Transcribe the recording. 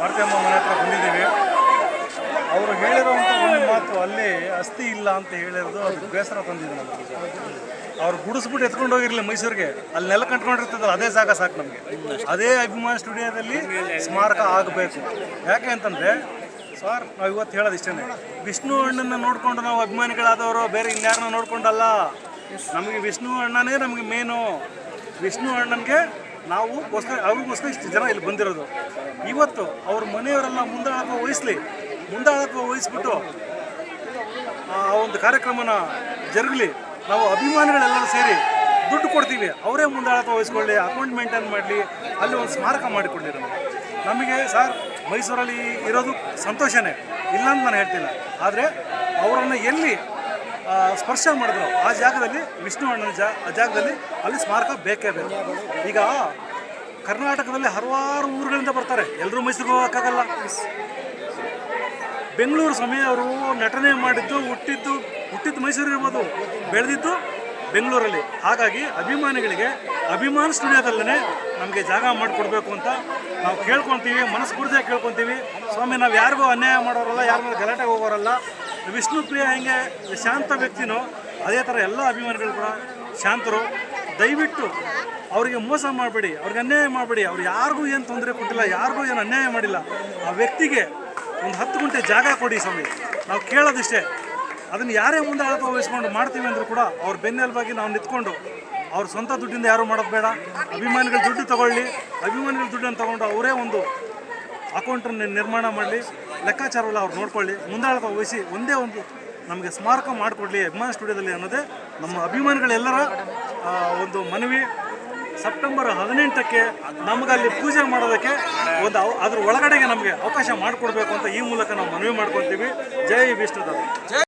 ಭಾರತೀಯಮ್ಮ ಮನೆ ಹತ್ರ ಬಂದಿದ್ದೀವಿ. ಅವರು ಹೇಳಿರುವಂಥ ಒಂದು ಮಾತು ಅಲ್ಲಿ ಅಸ್ಥಿ ಇಲ್ಲ ಅಂತ ಹೇಳಿರೋದು ಅದು ಬೇಸರ ತಂದಿದೆ ನಮಗೆ. ಅವ್ರು ಗುಡಿಸ್ಬಿಟ್ಟು ಎತ್ಕೊಂಡು ಹೋಗಿರಲಿ ಮೈಸೂರಿಗೆ. ಅಲ್ಲಿ ನೆಲ ಕಂಟ್ಕೊಂಡಿರ್ತದಲ್ಲ ಅದೇ ಜಾಗ ಸಾಕು ನಮಗೆ. ಅದೇ ಅಭಿಮಾನ ಸ್ಟುಡಿಯೋದಲ್ಲಿ ಸ್ಮಾರಕ ಆಗಬೇಕು. ಯಾಕೆ ಅಂತಂದರೆ, ಸರ್, ನಾವು ಇವತ್ತು ಹೇಳೋದು ಇಷ್ಟೇ ವಿಷ್ಣು ಅಣ್ಣನ ನೋಡಿಕೊಂಡು ನಾವು ಅಭಿಮಾನಿಗಳಾದವರು, ಬೇರೆ ಇನ್ಯಾರನ್ನ ನೋಡ್ಕೊಂಡಲ್ಲ? ನಮಗೆ ವಿಷ್ಣು ಅಣ್ಣನೇ ನಮಗೆ ಮೇನು ವಿಷ್ಣು ಅಣ್ಣನಿಗೆ ನಾವು ಗೋಸ್ಕರ ಅವ್ರಿಗೋಸ್ಕರ ಇಷ್ಟು ಜನ ಇಲ್ಲಿ ಬಂದಿರೋದು. ಇವತ್ತು ಅವ್ರ ಮನೆಯವರೆಲ್ಲ ಮುಂದಾಳತ್ವ ವಹಿಸ್ಲಿ, ಮುಂದಾಳತ್ವ ವಹಿಸ್ಬಿಟ್ಟು ಆ ಒಂದು ಕಾರ್ಯಕ್ರಮನ ಜರುಗಲಿ. ನಾವು ಅಭಿಮಾನಿಗಳೆಲ್ಲರೂ ಸೇರಿ ದುಡ್ಡು ಕೊಡ್ತೀವಿ. ಅವರೇ ಮುಂದಾಳತ್ವ ವಹಿಸ್ಕೊಳ್ಳಿ, ಅಕೌಂಟ್ ಮೇಂಟೈನ್ ಮಾಡಲಿ, ಅಲ್ಲಿ ಒಂದು ಸ್ಮಾರಕ ಮಾಡಿಕೊಡ್ಲಿ ನಮಗೆ ನಮಗೆ ಸರ್, ಮೈಸೂರಲ್ಲಿ ಇರೋದು ಸಂತೋಷನೇ. ಇಲ್ಲ ಅಂತ ನಾನು ಹೇಳ್ತಿಲ್ಲ. ಆದರೆ ಅವರನ್ನು ಎಲ್ಲಿ ಸ್ಪರ್ಶ ಮಾಡಿದ್ರು. ಆ ಜಾಗದಲ್ಲಿ ವಿಷ್ಣು ಅಣ್ಣನ ಜಾ ಆ ಜಾಗದಲ್ಲಿ ಅಲ್ಲಿ ಸ್ಮಾರಕ ಬೇಕೇ ಬೇಕು. ಈಗ ಕರ್ನಾಟಕದಲ್ಲಿ ಹಲವಾರು ಊರುಗಳಿಂದ ಬರ್ತಾರೆ. ಎಲ್ಲರೂ ಮೈಸೂರಿಗೆ ಹೋಗೋಕ್ಕಾಗಲ್ಲ. ಬೆಂಗಳೂರು ಸ್ವಾಮಿ ಅವರು ನಟನೆ ಮಾಡಿದ್ದು, ಹುಟ್ಟಿದ್ದು ಹುಟ್ಟಿದ್ದು ಮೈಸೂರು ಇರ್ಬೋದು. ಬೆಳೆದಿದ್ದು ಬೆಂಗಳೂರಲ್ಲಿ. ಹಾಗಾಗಿ ಅಭಿಮಾನಿಗಳಿಗೆ ಅಭಿಮಾನ ಸ್ಟುಡಿಯೋದಲ್ಲೇ ನಮಗೆ ಜಾಗ ಮಾಡಿಕೊಡ್ಬೇಕು ಅಂತ ನಾವು ಕೇಳ್ಕೊತೀವಿ ಮನಸ್ಫೂರ್ತಿಯಾಗಿ ಕೇಳ್ಕೊತೀವಿ. ಸ್ವಾಮಿ, ನಾವು ಯಾರಿಗೂ ಅನ್ಯಾಯ ಮಾಡೋರಲ್ಲ, ಯಾರ ಮೇಲೆ ಗಲಾಟೆ ಹೋಗೋರಲ್ಲ. ವಿಷ್ಣು ಪ್ರಿಯ ಹೆಂಗೆ ಶಾಂತ ವ್ಯಕ್ತಿನೋ, ಅದೇ ಥರ ಎಲ್ಲ ಅಭಿಮಾನಿಗಳು ಕೂಡ ಶಾಂತರು. ದಯವಿಟ್ಟು ಅವರಿಗೆ ಮೋಸ ಮಾಡಬೇಡಿ, ಅವ್ರಿಗೆ ಅನ್ಯಾಯ ಮಾಡಬೇಡಿ. ಅವ್ರು ಯಾರಿಗೂ ಏನು ತೊಂದರೆ ಕೊಟ್ಟಿಲ್ಲ, ಯಾರಿಗೂ ಏನು ಅನ್ಯಾಯ ಮಾಡಿಲ್ಲ. ಆ ವ್ಯಕ್ತಿಗೆ ಒಂದು ಹತ್ತು ಗಂಟೆ ಜಾಗ ಕೊಡಿ ಸ್ವಾಮಿ. ನಾವು ಕೇಳೋದಿಷ್ಟೇ. ಅದನ್ನು ಯಾರೇ ಮುಂದೆ ಆಳತ್ವ ವಹಿಸ್ಕೊಂಡು ಮಾಡ್ತೀವಿ ಅಂದರೂ ಕೂಡ ಅವ್ರ ಬೆನ್ನೆಲುಬಾಗಿ ನಾವು ನಿಂತ್ಕೊಂಡು ಅವ್ರ ಸ್ವಂತ ದುಡ್ಡಿಂದ ಯಾರು ಮಾಡೋದು ಬೇಡ. ಅಭಿಮಾನಿಗಳ ದುಡ್ಡು ತಗೊಳ್ಳಿ. ಅಭಿಮಾನಿಗಳ ದುಡ್ಡನ್ನು ತಗೊಂಡು ಅವರೇ ಒಂದು ಅಕೌಂಟನ್ನು ನಿರ್ಮಾಣ ಮಾಡಲಿ, ಲೆಕ್ಕಾಚಾರವೆಲ್ಲ ಅವ್ರು ನೋಡ್ಕೊಳ್ಳಿ, ಮುಂದಾಳತ್ವ ವಹಿಸಿ ಒಂದೇ ಒಂದು ನಮಗೆ ಸ್ಮಾರಕ ಮಾಡಿಕೊಡ್ಲಿ ಅಭಿಮಾನ ಸ್ಟುಡಿಯೋದಲ್ಲಿ ಅನ್ನೋದೇ ನಮ್ಮ ಅಭಿಮಾನಿಗಳೆಲ್ಲರ ಒಂದು ಮನವಿ. ಸೆಪ್ಟೆಂಬರ್ ಹದಿನೆಂಟಕ್ಕೆ ಅಲ್ಲಿ ಪೂಜೆ ಮಾಡೋದಕ್ಕೆ ಒಂದು ಅದ್ರ ಒಳಗಡೆಗೆ ನಮಗೆ ಅವಕಾಶ ಮಾಡಿಕೊಡ್ಬೇಕು ಅಂತ ಈ ಮೂಲಕ ನಾವು ಮನವಿ ಮಾಡ್ಕೊತೀವಿ ಜೈ ವಿಷ್ಣುದತ್ತ